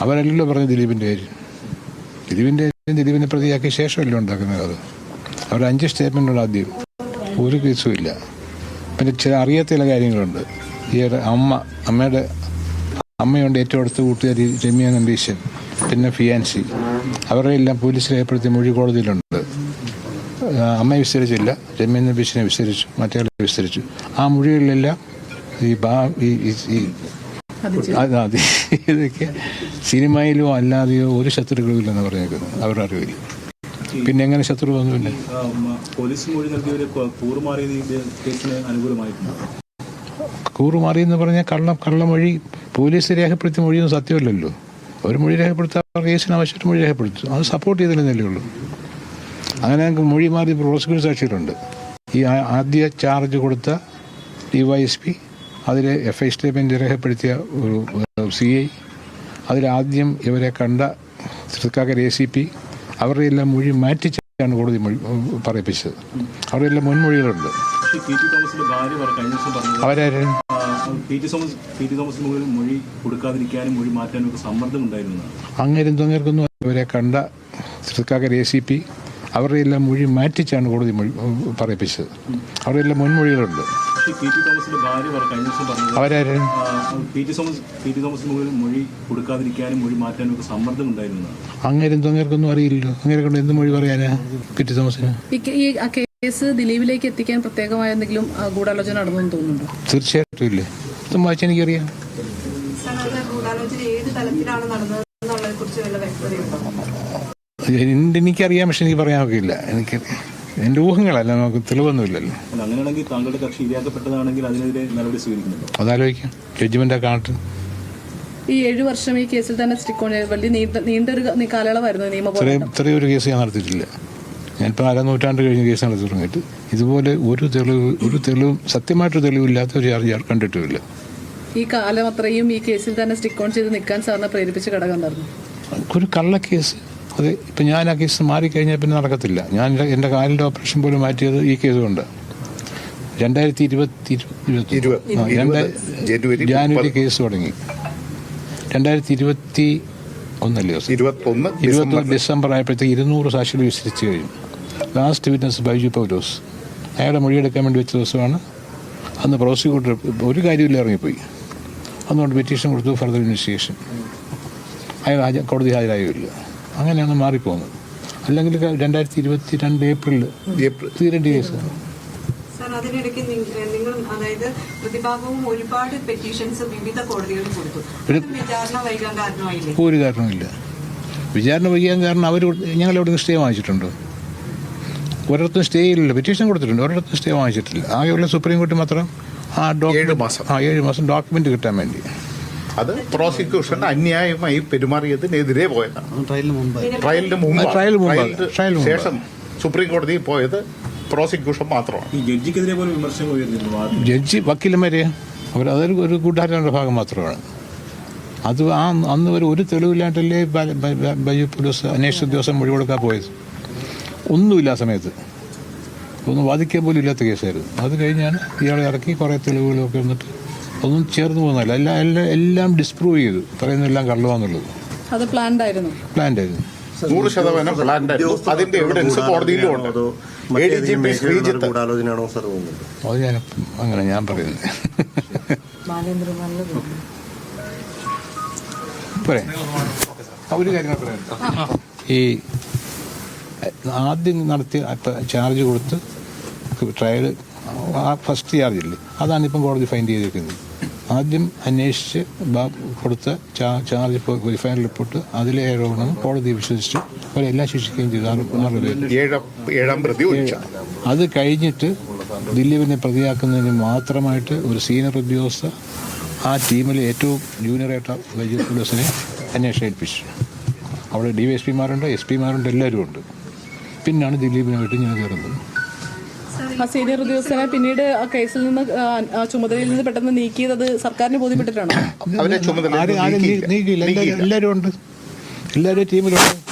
അവരല്ലല്ലോ പറഞ്ഞ ദിലീപിന്റെ പേര് ദിലീപിന്റെ പേര് ദിലീപിനെ പ്രതിയാക്കിയ ശേഷമല്ലോ ഉണ്ടാക്കുന്നത് അത്. അവർ അഞ്ച് സ്റ്റേറ്റ്മെന്റുണ്ട് ആദ്യം. ഒരു കേസും ഇല്ല. പിന്നെ ചില അറിയാത്ത ചില കാര്യങ്ങളുണ്ട്. ഈ അമ്മ അമ്മയുടെ അമ്മയുണ്ട് ഏറ്റവും അടുത്ത കൂട്ടുകാരി രമ്യ നമ്പീശൻ പിന്നെ ഫിയാൻസി. അവരുടെ എല്ലാം പോലീസ് രേഖപ്പെടുത്തിയ മൊഴി കോടതിയിലുണ്ട്. അമ്മയെ വിസ്തരിച്ചില്ല. രമ്യ നമ്പീശനെ വിസ്തരിച്ചു. മറ്റേ വിസ്തരിച്ചു. ആ മൊഴികളിലെല്ലാം ഈ ബാ ഈ ഈ- ഈ അത് അത് ഇതൊക്കെ സിനിമയിലോ അല്ലാതെയോ ഒരു ശത്രുക്കളും ഇല്ലെന്ന് പറഞ്ഞേക്കുന്നത്. അവരുടെ അറിവിൽ പിന്നെ എങ്ങനെ ശത്രു ആ, പോലീസ് മൊഴി നൽകിയവരെ കു- കൂറുമാറിയത് കേസിന് അനുകൂലമായിട്ടുണ്ട്? കൂറുമാറി എന്ന് പറഞ്ഞാൽ കള്ളം കള്ളമൊഴി പോലീസ് രേഖപ്പെടുത്തിയ മൊഴിയൊന്നും സത്യമല്ലല്ലോ. ഒരു മൊഴി രേഖപ്പെടുത്താൻ കേസിന് ആവശ്യമായിട്ട് മൊഴി രേഖപ്പെടുത്തും. അത് സപ്പോർട്ട് ചെയ്തില്ലെന്നല്ലേ ഉള്ളൂ അങ്ങനെ ഞങ്ങൾക്ക് മൊഴി മാറി പ്രോസിക്യൂഷൻ സാക്ഷിയിലുണ്ട് ഈ ആദ്യ ചാർജ് കൊടുത്ത ഡി വൈ എസ് പി അതിൽ എഫ് ഐ സ്റ്റേറ്റ്മെന്റ് രേഖപ്പെടുത്തിയ ഒരു സി ഐ അതിലാദ്യം ഇവരെ കണ്ട തൃക്കാക്കര എ സി പി അവരുടെ എല്ലാം മൊഴി മാറ്റിച്ചാണ് കോടതി മൊഴി പറയിപ്പിച്ചത്. അവരുടെ എല്ലാം മുൻമൊഴികളുണ്ട്. അവരാരും? അങ്ങേരും തൊങ്ങേർക്കൊന്നും ഇവരെ കണ്ട തൃക്കാക്കര എ സി പി അവരുടെ എല്ലാം മൊഴി മാറ്റിച്ചാണ് കോടതി മൊഴി പറയിപ്പിച്ചത്. അവരുടെ എല്ലാം മുൻമൊഴികളുണ്ട് പി ടി അവരാരും? പി പി ടി തോമസിന് അങ്ങേരും തൊങ്ങേർക്കൊന്നും അറിയില്ലല്ലോ. അങ്ങേരെ കൊണ്ട് എന്ത് മൊഴി പറയാനാ തോമസിന്? കേ- ഈ ആ കേസ് ദിലീപിലേക്ക് എത്തിക്കാൻ പ്രത്യേകമായ എന്തെങ്കിലും ഗൂഢാലോചന നടന്നെന്ന് തോന്നുന്നുണ്ടോ? തീർച്ചയായിട്ടും ഇല്ലേ. ഇതും വായിച്ച് എനിക്കറിയാം. എനിക്കറിയാം പക്ഷെ എനിക്ക് പറയാൻ ഒക്കില്ല. എനിക്ക് എന്റെ ഊഹങ്ങളല്ല നമുക്ക് തെളിവൊന്നുമില്ലല്ലോ. അങ്ങനെയാണെങ്കിൽ താങ്കളുടെ കക്ഷി ഇരയാക്കപ്പെട്ടതാണെങ്കിൽ അതിനെതിരെ നടപടി സ്വീകരിക്കുന്നുണ്ടോ? അതാലോചിക്കാം. ജഡ്ജ്മെന്റ് കാണട്ടെ. ഈ ഏഴു വർഷം ഈ കേസിൽ തന്നെ സ്റ്റിക്ക് ഓൺ വലിയ നീണ്ടൊരു കാലയളവായിരുന്നു നിയമ ഇത്രയും ഒരു കേസ് ഞാൻ നടത്തിയിട്ടില്ല. ഞാനിപ്പോൾ അര നൂറ്റാണ്ട് കഴിഞ്ഞ കേസ് നടത്തി തുടങ്ങിയിട്ട് ഇതുപോലെ ഒരു തെളിവ് ഒരു തെളിവും സത്യമായിട്ടൊരു തെളിവില്ലാത്ത ഒരു ചാർജ് ഞാൻ കണ്ടിട്ടുമില്ല. ഈ കാലം അത്രയും ഈ കേസിൽ തന്നെ സ്റ്റിക്കോൺ ഓൺ ചെയ്ത് നിൽക്കാൻ സാറിനെ പ്രേരിപ്പിച്ച ഘടകം എന്തായിരുന്നു? ഒരു കള്ള കേസ് അത് ഇപ്പം ഞാൻ ആ കേസ് മാറിക്കഴിഞ്ഞാൽ പിന്നെ നടക്കത്തില്ല. ഞാൻ എന്റെ- കാലിന്റെ ഓപ്പറേഷൻ പോലും മാറ്റിയത് ഈ കേസ് കൊണ്ട്. രണ്ടായിരത്തി ഇരുപത്തി ഇരുപത്തി ജനുവരി കേസ് തുടങ്ങി. രണ്ടായിരത്തി ഇരുപത്തി ഒന്നല്ലേ ഇരുപത്തൊന്ന് ഇരുപത്തൊന്ന് ഡിസംബർ. ആയപ്പോഴത്തേക്ക് ഇരുന്നൂറ് സാക്ഷികൾ വിശ്വസിച്ച് കഴിഞ്ഞു. ലാസ്റ്റ് വിറ്റ്നസ് ബൈജു പൗലോസ് അയാളുടെ മൊഴിയെടുക്കാൻ വേണ്ടി വെച്ച ദിവസമാണ്. അന്ന് പ്രോസിക്യൂട്ടർ ഒരു കാര്യമില്ല ഇറങ്ങിപ്പോയി. അന്നുകൊണ്ട് പെറ്റീഷൻ കൊടുത്തു ഫർദർ ഇൻവെസ്റ്റിഗേഷൻ അയാൾ ഹാജ- കോടതി ഹാജരായില്ല. അങ്ങനെയാണ് മാറിപ്പോകുന്നത്. അല്ലെങ്കിൽ രണ്ടായിരത്തി ഇരുപത്തി രണ്ട് ഏപ്രിലിൽ ഏപ്രിൽ തീരേണ്ടി കേസ് അതിനിടയ്ക്ക് നിങ്ങൾ അതായത് പ്രതിഭാഗവും ഒരുപാട് പെറ്റീഷൻസ് വിവിധ കോടതികളിൽ കൊടുത്തു. വിചാരണ വൈകാൻ കാരണമായില്ലേ? ഒരു കാരണവുമില്ല. വിചാരണ വൈകാൻ കാരണം അവർ ഞങ്ങൾ എവിടെ നിന്ന് സ്റ്റേ വാങ്ങിച്ചിട്ടുണ്ടോ. ഒരിടത്തും സ്റ്റേ ഇല്ല. പെറ്റീഷൻ കൊടുത്തിട്ടുണ്ട്. ഒരിടത്തും സ്റ്റേ വാങ്ങിച്ചിട്ടില്ല. ആകെയുള്ള സുപ്രീം കോടതി മാത്രം ആ ഡോക്യുമെന്റ് മാസം. ആ ഏഴ് മാസം ഡോക്യുമെന്റ് കിട്ടാൻ വേണ്ടി. അത് പ്രോസിക്യൂഷൻ അന്യായമായി പെരുമാറിയതിനെതിരെ പോയതാണ്. ട്രയലിന് മുമ്പ് ട്രയലിന് ട്രയൽ മുമ്പ്. ട്രയലിന് ശേഷം സുപ്രീം കോടതി പോയത് പ്രോസിക്യൂഷൻ മാത്രമാണ്. ജഡ്ജിക്കെതിരെ പോലും വിമർശനം ഉയർന്നിരുന്നു ജഡ്ജി വക്കീലന്മാരെ അവർ അതൊരു ഒരു കൂട്ടുകാരന്റെ ഭാഗം മാത്രമാണ്. അത് ആ അന്ന് ഒരു ഒരു തെളിവില്ലാണ്ടല്ലേ ബ- ബൈജു പോലീസ് അന്വേഷണ ഉദ്യോഗസ്ഥൻ മൊഴി കൊടുക്കാൻ പോയത്? ഒന്നുമില്ല ആ സമയത്ത്. ഒന്നും വാദിക്കാൻ പോലും ഇല്ലാത്ത കേസായിരുന്നു. അത് കഴിഞ്ഞാണ് ഇയാളെ ഇറക്കി കുറേ തെളിവുകളൊക്കെ വന്നിട്ട് ഒന്നും ചേർന്ന് പോകുന്നില്ല എല്ലാം എല്ലാം എല്ലാം ഡിസ്പ്രൂവ് ചെയ്തു. പറയുന്നതെല്ലാം കള്ളവാന്നുള്ളത് അത് പ്ലാൻഡ് ആയിരുന്നു. പ്ലാൻഡ് ആയിരുന്നു. നൂറ് ശതമാനം പ്ലാൻഡ് ആയിരുന്നു. അതിന്റെ എവിഡൻസ് കോടതിയിലും ഉണ്ട്. A D G P Sreejith അത് ഞാൻ അങ്ങനെ ഞാൻ പറയുന്നത് പറയാം ഒരു കാര്യം പറയാം. ഈ ആദ്യം നടത്തി ചാർജ് കൊടുത്ത് ട്രയൽ ആ ഫസ്റ്റ് ചാർജ് ഇല്ലേ? അതാണ് ഇപ്പം കോടതി ഫൈൻഡ് ചെയ്തിരിക്കുന്നത്. ആദ്യം അന്വേഷിച്ച് കൊടുത്ത ചാർജ് ഫൈനൽ റിപ്പോർട്ട് അതിലെ ഏഴോണം കോടതി വിശ്വസിച്ചു. അവരെല്ലാം ശിക്ഷിക്കുകയും ചെയ്തു. അത് കഴിഞ്ഞിട്ട് ദിലീപിനെ പ്രതിയാക്കുന്നതിന് മാത്രമായിട്ട് ഒരു സീനിയർ ഉദ്യോഗസ്ഥ ആ ടീമിലെ ഏറ്റവും ജൂനിയറായിട്ട് വൈദ്യുതി പോലീസിനെ അന്വേഷണം ഏൽപ്പിച്ചു. അവിടെ ഡി വൈ എസ് പിമാരുണ്ട് എസ് പിമാരുണ്ട് എല്ലാവരും ഉണ്ട്. പിന്നാണ് ദിലീപിനായിട്ട് ഞാൻ കയറുന്നത് ആ സീനിയർ ഉദ്യോഗസ്ഥനെ പിന്നീട് ആ കേസിൽ നിന്ന് ആ, ചുമതലയിൽ നിന്ന് പെട്ടെന്ന് നീക്കിയത് അത് സർക്കാരിന് ബോധ്യപ്പെട്ടിട്ടാണോ? അവരെ ചുമതല ആരും ആരും നീ- നീക്കിയില്ല. എല്ലാവരും എല്ലാവരും ഉണ്ട്. എല്ലാവരും ടീമിലുണ്ട്.